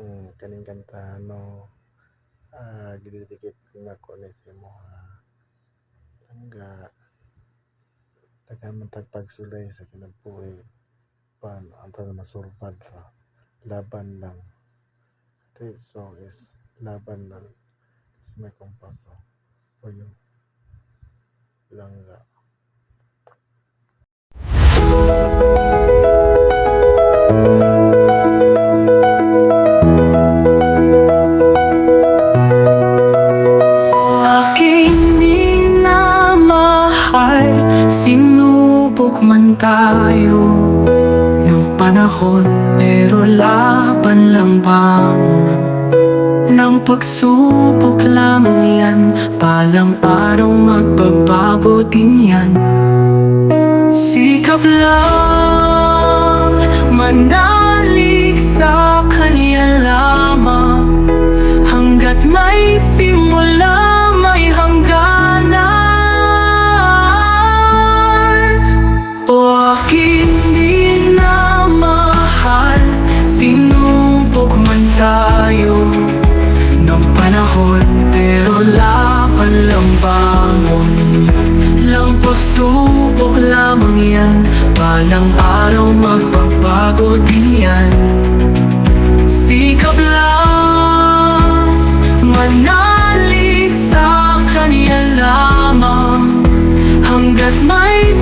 Mm, kaning kanta no ah, gididikit ko nako ni sa imong langga. Daghan man tag pagsulay sa kinabuhi pan antad masulbad ra laban lang. This song is laban lang. It's my compass for you. Langga. Aking Sinubok man tayo Nung panahon Pero laban lang bangon Nang pagsubok lamang yan Palang araw magbabago yan. Sikap lang Manalig bangon Lang pagsubok lamang yan. Balang araw magbabago din yan. Sikap lang Manalig sa kanya lamang. Hanggat may